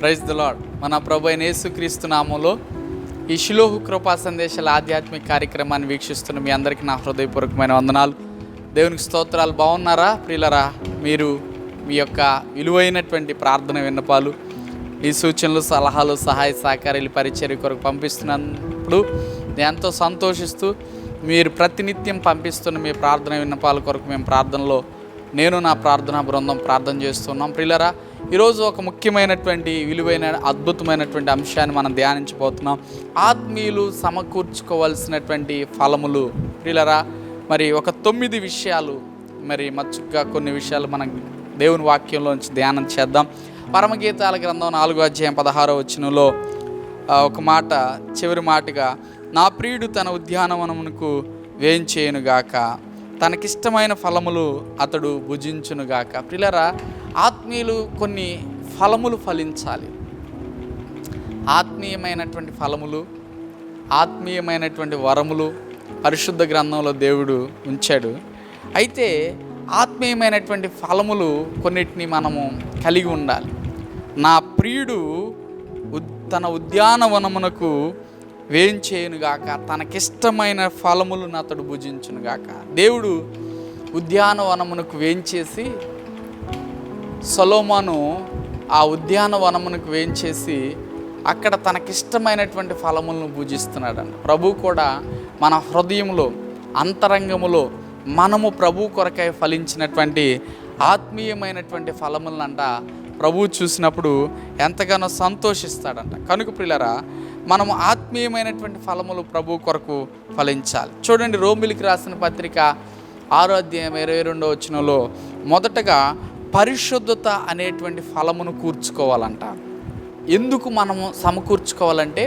Praise the lord మన ప్రభు అయిన యేసుక్రీస్తు నామంలో ఈ శిలోహు కృపా సందేశాల ఆధ్యాత్మిక కార్యక్రమాన్ని వీక్షిస్తున్న మీ అందరికీ నా హృదయపూర్వకమైన వందనాలు. దేవునికి స్తోత్రాలు. బాగున్నారా? ప్రియులరా మీరు మీ యొక్క విలువైనటువంటి ప్రార్థన విన్నపాలు ఈ సూచనలు సలహాలు సహాయ సహకారాలు పరిచర్య కొరకు పంపిస్తున్నప్పుడు నేను ఎంతో సంతోషిస్తూ మీరు ప్రతినిత్యం పంపిస్తున్న మీ ప్రార్థన విన్నపాల కొరకు మేము ప్రార్థనలో నేను నా ప్రార్థనా బృందం ప్రార్థన చేస్తున్నాం. ప్రిలరా ఈరోజు ఒక ముఖ్యమైనటువంటి విలువైన అద్భుతమైనటువంటి అంశాన్ని మనం ధ్యానించబోతున్నాం. ఆత్మీయులు సమకూర్చుకోవాల్సినటువంటి ఫలములు ప్రియులరా మరి ఒక తొమ్మిది విషయాలు మరి మచ్చుగా కొన్ని విషయాలు మనం దేవుని వాక్యంలోంచి ధ్యానం చేద్దాం. పరమగీతాల గ్రంథం నాలుగో అధ్యాయం పదహారో వచ్చినలో ఒక మాట చివరి మాటగా నా ప్రియుడు తన ఉద్యానవనమునకు వేయించేయునుగాక తనకిష్టమైన ఫలములు అతడు భుజించునుగాక. ప్రిలరా ఆత్మీయులు కొన్ని ఫలములు ఫలించాలి. ఆత్మీయమైనటువంటి ఫలములు ఆత్మీయమైనటువంటి వరములు పరిశుద్ధ గ్రంథంలో దేవుడు ఉంచాడు. అయితే ఆత్మీయమైనటువంటి ఫలములు కొన్నిటిని మనము కలిగి ఉండాలి. నా ప్రియుడు ఉద్- తన ఉద్యానవనమునకు వేంచేయునుగాక తనకిష్టమైన ఫలములను అతడు భుజించునుగాక. దేవుడు ఉద్యానవనమునకు వేంచేసి సొలోమాను ఆ ఉద్యానవనమునకు వేంచేసి అక్కడ తనకిష్టమైనటువంటి ఫలములను పూజిస్తున్నాడంట ప్రభు కూడా మన హృదయంలో అంతరంగములో మనము ప్రభు కొరకై ఫలించినటువంటి ఆత్మీయమైనటువంటి ఫలములనంట. ప్రభు చూసినప్పుడు ఎంతగానో సంతోషిస్తాడంట. కనుక పిల్లరా మనము ఆత్మీయమైనటువంటి ఫలములు ప్రభు కొరకు ఫలించాలి. చూడండి రోమిలికి రాసిన పత్రిక ఆరోగ్యం ఇరవై రెండో వచ్చినలో మొదటగా పరిశుద్ధత అనేటువంటి ఫలమును కూర్చుకోవాలంట. ఎందుకు మనము సమకూర్చుకోవాలంటే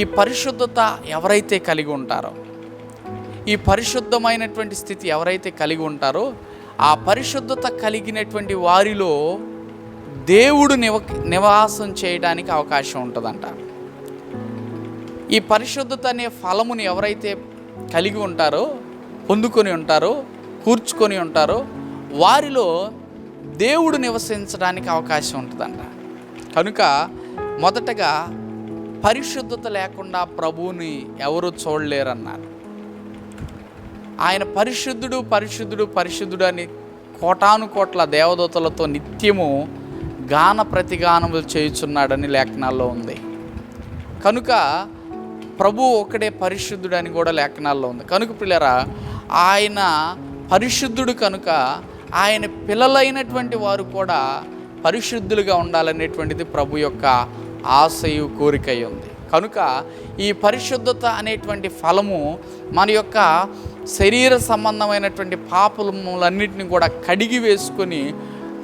ఈ పరిశుద్ధత ఎవరైతే కలిగి ఉంటారో ఈ పరిశుద్ధమైనటువంటి స్థితి ఎవరైతే కలిగి ఉంటారో ఆ పరిశుద్ధత కలిగినటువంటి వారిలో దేవుడు నివ నివాసం చేయడానికి అవకాశం ఉంటుందంట. ఈ పరిశుద్ధత అనే ఫలముని ఎవరైతే కలిగి ఉంటారో పొందుకొని ఉంటారో కూర్చుకొని ఉంటారో వారిలో దేవుడు నివసించడానికి అవకాశం ఉంటుందంట. కనుక మొదటగా పరిశుద్ధత లేకుండా ప్రభువుని ఎవరు చూడలేరన్నారు. ఆయన పరిశుద్ధుడు పరిశుద్ధుడు పరిశుద్ధుడు అని కోటాను కోట్ల దేవదూతలతో నిత్యము గాన ప్రతిగానములు చేయుచున్నాడని లేఖనాల్లో ఉంది. కనుక ప్రభు ఒకడే పరిశుద్ధుడు అని కూడా లేఖనాల్లో ఉంది. కనుక పిల్లరా ఆయన పరిశుద్ధుడు కనుక ఆయన పిల్లలైనటువంటి వారు కూడా పరిశుద్ధులుగా ఉండాలనేటువంటిది ప్రభు యొక్క ఆశయు కోరిక ఉంది. కనుక ఈ పరిశుద్ధత అనేటువంటి ఫలము మన యొక్క శరీర సంబంధమైనటువంటి పాపములన్నింటినీ కూడా కడిగి వేసుకొని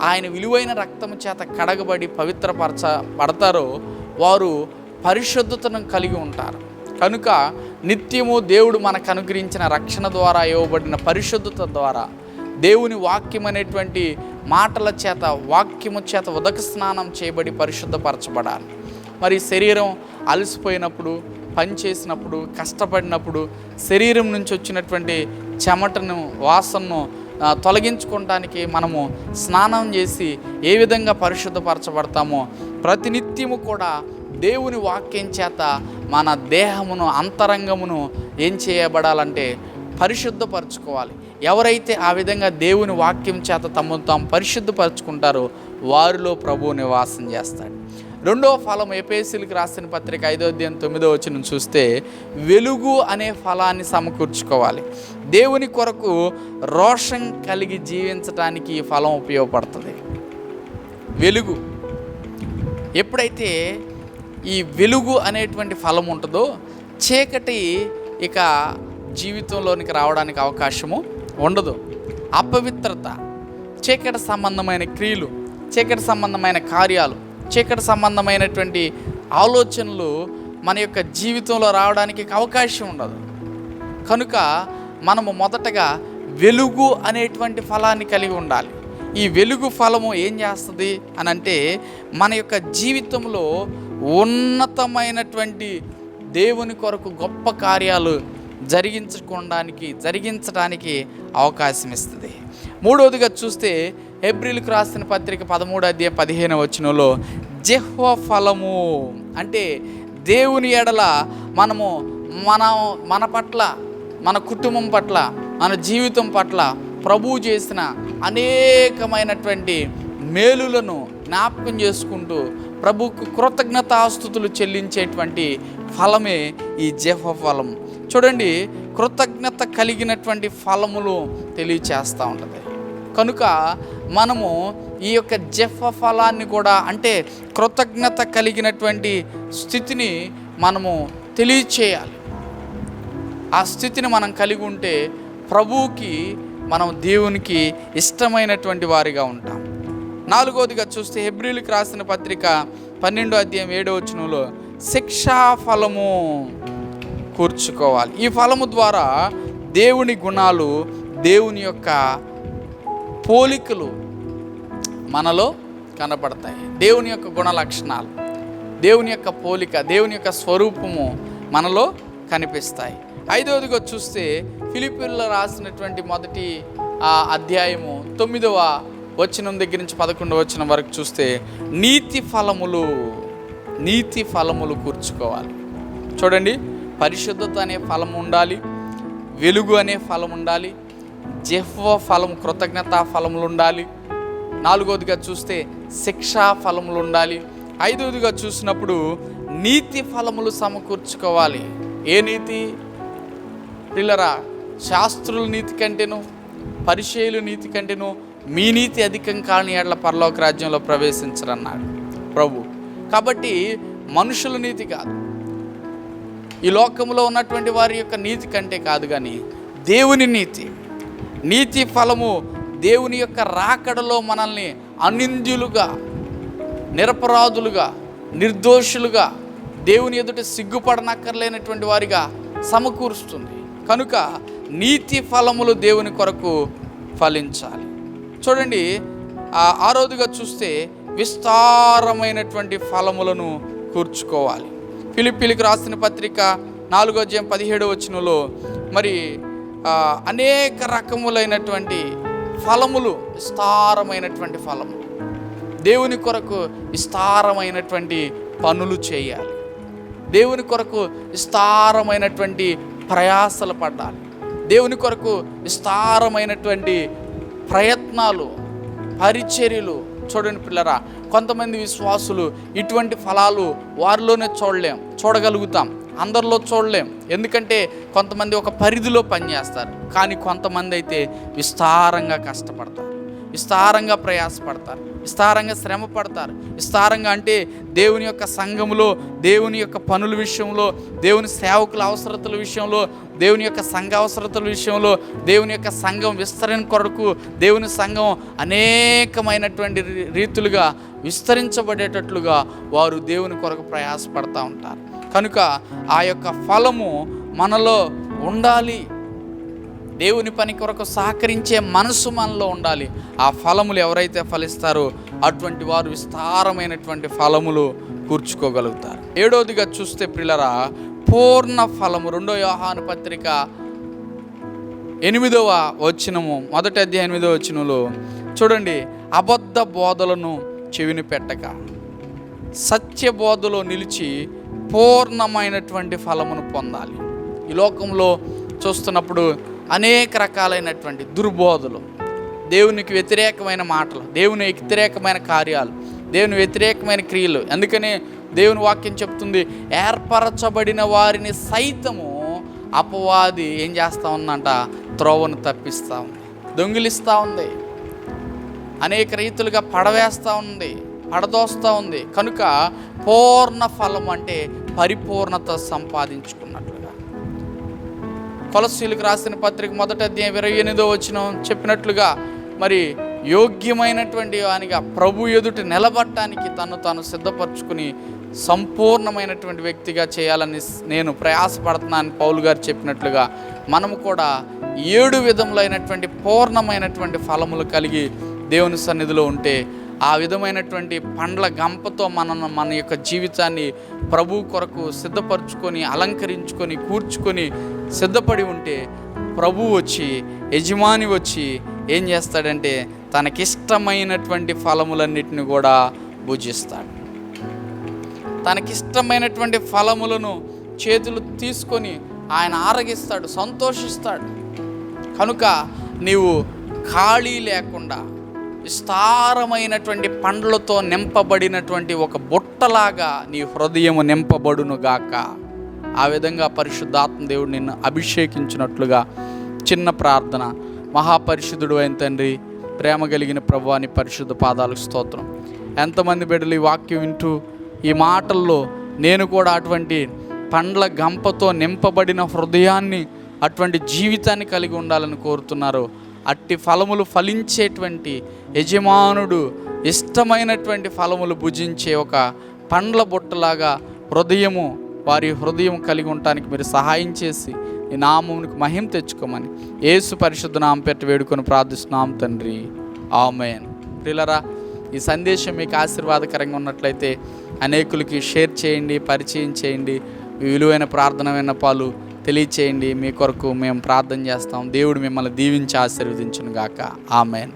ఆయన విలువైన రక్తము చేత కడగబడి పవిత్రపరచ పడతారో వారు పరిశుద్ధతను కలిగి ఉంటారు. కనుక నిత్యము దేవుడు మనకు అనుగ్రహించిన రక్షణ ద్వారా ఇవ్వబడిన పరిశుద్ధత ద్వారా దేవుని వాక్యం అనేటువంటి మాటల చేత వాక్యము చేత ఉదక స్నానం చేయబడి పరిశుద్ధపరచబడాలి. మరి శరీరం అలసిపోయినప్పుడు పని చేసినప్పుడు కష్టపడినప్పుడు శరీరం నుంచి వచ్చినటువంటి చెమటను వాసనను తొలగించుకోవటానికి తొలగించుకోవడానికి మనము స్నానం చేసి ఏ విధంగా పరిశుద్ధపరచబడతామో ప్రతినిత్యము కూడా దేవుని వాక్యం చేత మన దేహమును అంతరంగమును ఏం చేయబడాలంటే పరిశుద్ధపరచుకోవాలి. ఎవరైతే ఆ విధంగా దేవుని వాక్యం చేత తమను తాము పరిశుద్ధపరచుకుంటారో వారిలో ప్రభువు నివాసం చేస్తాడు. రెండవ ఫలం ఎపేసిలకు రాసిన పత్రిక ఐదో అధ్యాయం తొమ్మిదో వచ్చిన చూస్తే వెలుగు అనే ఫలాన్ని సమకూర్చుకోవాలి. దేవుని కొరకు రోషం కలిగి జీవించడానికి ఈ ఫలం ఉపయోగపడుతుంది. వెలుగు. ఎప్పుడైతే ఈ వెలుగు అనేటువంటి ఫలం ఉంటుందో చీకటి ఇక జీవితంలోనికి రావడానికి అవకాశము ఉండదు. అపవిత్రత చీకటి సంబంధమైన క్రియలు చీకటి సంబంధమైన కార్యాలు చీకటి సంబంధమైనటువంటి ఆలోచనలు మన యొక్క జీవితంలో రావడానికి అవకాశం ఉండదు. కనుక మనము మొదటగా వెలుగు అనేటువంటి ఫలాన్ని కలిగి ఉండాలి. ఈ వెలుగు ఫలము ఏం చేస్తుంది అని అంటే మన యొక్క జీవితంలో ఉన్నతమైనటువంటి దేవుని కొరకు గొప్ప కార్యాలు జరిగించుకోవడానికి జరిగించడానికి అవకాశం ఇస్తుంది. మూడవదిగా చూస్తే ఏప్రిల్కి రాసిన పత్రిక పదమూడు అధ్యాయం పదిహేను వచనంలో జిహ్వ ఫలము అంటే దేవుని ఎడల మనము మన మన పట్ల మన కుటుంబం పట్ల మన జీవితం పట్ల ప్రభువు చేసిన అనేకమైనటువంటి మేలులను జ్ఞాపకం చేసుకుంటూ ప్రభుకు కృతజ్ఞతాస్థుతులు చెల్లించేటువంటి ఫలమే ఈ జెహ ఫలం. చూడండి కృతజ్ఞత కలిగినటువంటి ఫలములు తెలియచేస్తూ ఉంటుంది. కనుక మనము ఈ యొక్క జెఫ ఫలాన్ని కూడా అంటే కృతజ్ఞత కలిగినటువంటి స్థితిని మనము తెలియచేయాలి. ఆ స్థితిని మనం కలిగి ఉంటే ప్రభువుకి మనం దేవునికి ఇష్టమైనటువంటి వారిగా ఉంటాం. నాలుగవదిగా చూస్తే హెబ్రిల్కి రాసిన పత్రిక పన్నెండో అధ్యాయం ఏడో వచనంలో శిక్షా ఫలము కూర్చుకోవాలి. ఈ ఫలము ద్వారా దేవుని గుణాలు దేవుని యొక్క పోలికలు మనలో కనపడతాయి దేవుని యొక్క గుణ లక్షణాలు దేవుని యొక్క పోలిక దేవుని యొక్క స్వరూపము మనలో కనిపిస్తాయి. ఐదవదిగా చూస్తే ఫిలిపిన్లో రాసినటువంటి మొదటి ఆ అధ్యాయము తొమ్మిదవ వచ్చిన దగ్గర నుంచి పదకొండు వచ్చిన వరకు చూస్తే నీతి ఫలములు నీతి ఫలములు కూర్చుకోవాలి. చూడండి పరిశుద్ధత అనే ఫలం ఉండాలి వెలుగు అనే ఫలం ఉండాలి జెహ్వ ఫలం కృతజ్ఞతా ఫలములు ఉండాలి. నాలుగవదిగా చూస్తే శిక్షా ఫలములు ఉండాలి. ఐదవదిగా చూసినప్పుడు నీతి ఫలములు సమకూర్చుకోవాలి. ఏ నీతి? పిల్లరా శాస్త్రుల నీతి కంటేను పరిచయుల నీతి కంటేను మీ నీతి అధికం కాని ఏళ్ళ పరలోక రాజ్యంలో ప్రవేశించరన్నాడు ప్రభు. కాబట్టి మనుషుల నీతి కాదు. ఈ లోకంలో ఉన్నటువంటి వారి యొక్క నీతి కంటే కాదు కానీ దేవుని నీతి. నీతి ఫలము దేవుని యొక్క రాకడలో మనల్ని అనింద్యులుగా నిరపరాధులుగా నిర్దోషులుగా దేవుని ఎదుట సిగ్గుపడనక్కర్లేనటువంటి వారిగా సమకూరుస్తుంది. కనుక నీతి ఫలములు దేవుని కొరకు ఫలించాలి. చూడండి ఆ ఆరోదుగా చూస్తే విస్తారమైనటువంటి ఫలములను కూర్చుకోవాలి. పిలిపిలికి రాసిన పత్రిక నాలుగో జయం పదిహేడో వచ్చినలో మరి అనేక రకములైనటువంటి ఫలములు విస్తారమైనటువంటి ఫలము. దేవుని కొరకు విస్తారమైనటువంటి పనులు చేయాలి. దేవుని కొరకు విస్తారమైనటువంటి ప్రయాసలు పడాలి. దేవుని కొరకు విస్తారమైనటువంటి ప్రయత్నాలు పరిచర్యలు చూడండి పిల్లరా కొంతమంది విశ్వాసులు ఇటువంటి ఫలాలు వారిలోనే చూడలేం చూడగలుగుతాం అందరిలో చూడలేం. ఎందుకంటే కొంతమంది ఒక పరిధిలో పనిచేస్తారు కానీ కొంతమంది అయితే విస్తారంగా కష్టపడతారు విస్తారంగా ప్రయాసపడతారు. విస్తారంగా శ్రమ పడతారు. విస్తారంగా అంటే దేవుని యొక్క సంఘములో దేవుని యొక్క పనుల విషయంలో దేవుని సేవకుల అవసరతల విషయంలో దేవుని యొక్క సంఘ అవసరతల విషయంలో దేవుని యొక్క సంఘం విస్తరణ కొరకు దేవుని సంఘం అనేకమైనటువంటి రీ- రీతులుగా విస్తరించబడేటట్లుగా వారు దేవుని కొరకు ప్రయాసపడతా ఉంటారు. కనుక ఆ యొక్క ఫలము మనలో ఉండాలి. దేవుని పని కొరకు సహకరించే మనసు మనలో ఉండాలి. ఆ ఫలములు ఎవరైతే ఫలిస్తారో అటువంటి వారు విస్తారమైనటువంటి ఫలములు కూర్చుకోగలుగుతారు. ఏడోదిగా చూస్తే పిల్లరా పూర్ణ ఫలము రెండో యోహాను పత్రిక ఎనిమిదవ వచనము మొదటి అధ్యాయ ఎనిమిదవ వచనంలో చూడండి అబద్ధ బోధలను చెవిని పెట్టక సత్య బోధలో నిలిచి పూర్ణమైనటువంటి ఫలమును పొందాలి. ఈ లోకంలో చూస్తున్నప్పుడు అనేక రకాలైనటువంటి దుర్బోధలు దేవునికి వ్యతిరేకమైన మాటలు దేవుని వ్యతిరేకమైన కార్యాలు దేవుని వ్యతిరేకమైన క్రియలు. అందుకనే దేవుని వాక్యం చెప్తుంది ఏర్పరచబడిన వారిని సైతము అపవాది ఏం చేస్తా ఉందంట? త్రోవను తప్పిస్తూ ఉంది దొంగిలిస్తూ ఉంది అనేక రీతులుగా పడవేస్తూ ఉంది పడదోస్తూ ఉంది. కనుక పూర్ణ ఫలం అంటే పరిపూర్ణత సంపాదించుకున్నట్టు. కొలసీలకు రాసిన పత్రిక మొదట అధ్యాయం ఇరవై ఎనిమిదో వచ్చిన చెప్పినట్లుగా మరి యోగ్యమైనటువంటి వానిగా ప్రభు ఎదుటి నిలబడటానికి తను తాను సిద్ధపరచుకుని సంపూర్ణమైనటువంటి వ్యక్తిగా చేయాలని నేను ప్రయాసపడుతున్నాను పౌలు గారు చెప్పినట్లుగా మనము కూడా ఏడు విధములైనటువంటి పూర్ణమైనటువంటి ఫలములు కలిగి దేవుని సన్నిధిలో ఉంటే ఆ విధమైనటువంటి పండ్ల గంపతో మనం మన యొక్క జీవితాన్ని ప్రభు కొరకు సిద్ధపరచుకొని అలంకరించుకొని కూర్చుకొని సిద్ధపడి ఉంటే ప్రభు వచ్చి యజమాని వచ్చి ఏం చేస్తాడంటే తనకిష్టమైనటువంటి ఫలములన్నిటిని కూడా భుజిస్తాడు. తనకిష్టమైనటువంటి ఫలములను చేతులు తీసుకొని ఆయన ఆరగిస్తాడు సంతోషిస్తాడు. కనుక నీవు ఖాళీ లేకుండా విస్తారమైనటువంటి పండ్లతో నింపబడినటువంటి ఒక బుట్టలాగా నీ హృదయము నింపబడును గాక ఆ విధంగా పరిశుద్ధాత్మ దేవుడు నిన్ను అభిషేకించినట్లుగా చిన్న ప్రార్థన. మహాపరిశుద్ధుడు అయిన తండ్రి ప్రేమ కలిగిన ప్రభువాని పరిశుద్ధ పాదాలకు స్తోత్రం. ఎంతమంది బిడ్డలు ఈ వాక్యం వింటూ ఈ మాటల్లో నేను కూడా అటువంటి పండ్ల గంపతో నింపబడిన హృదయాన్ని అటువంటి జీవితాన్ని కలిగి ఉండాలని కోరుతున్నారు. అట్టి ఫలములు ఫలించేటువంటి యజమానుడు ఇష్టమైనటువంటి ఫలములు భుజించే ఒక పండ్ల బుట్టలాగా హృదయము వారి హృదయం కలిగి ఉండటానికి మీరు సహాయం చేసి ఈ నామమునికి మహిమ తెచ్చుకోమని ఏసు పరిశుద్ధ నామం పెట్టి వేడుకొని ప్రార్థిస్తున్నాం తండ్రి. ఆమెన్. ప్రిలరా ఈ సందేశం మీకు ఆశీర్వాదకరంగా ఉన్నట్లయితే అనేకులకి షేర్ చేయండి పరిచయం చేయండి. విలువైన ప్రార్థన విన్నపాలు తెలియచేయండి. మీ కొరకు మేము ప్రార్థన చేస్తాం. దేవుడు మిమ్మల్ని దీవించి ఆశీర్వదించును గాక ఆమెన్.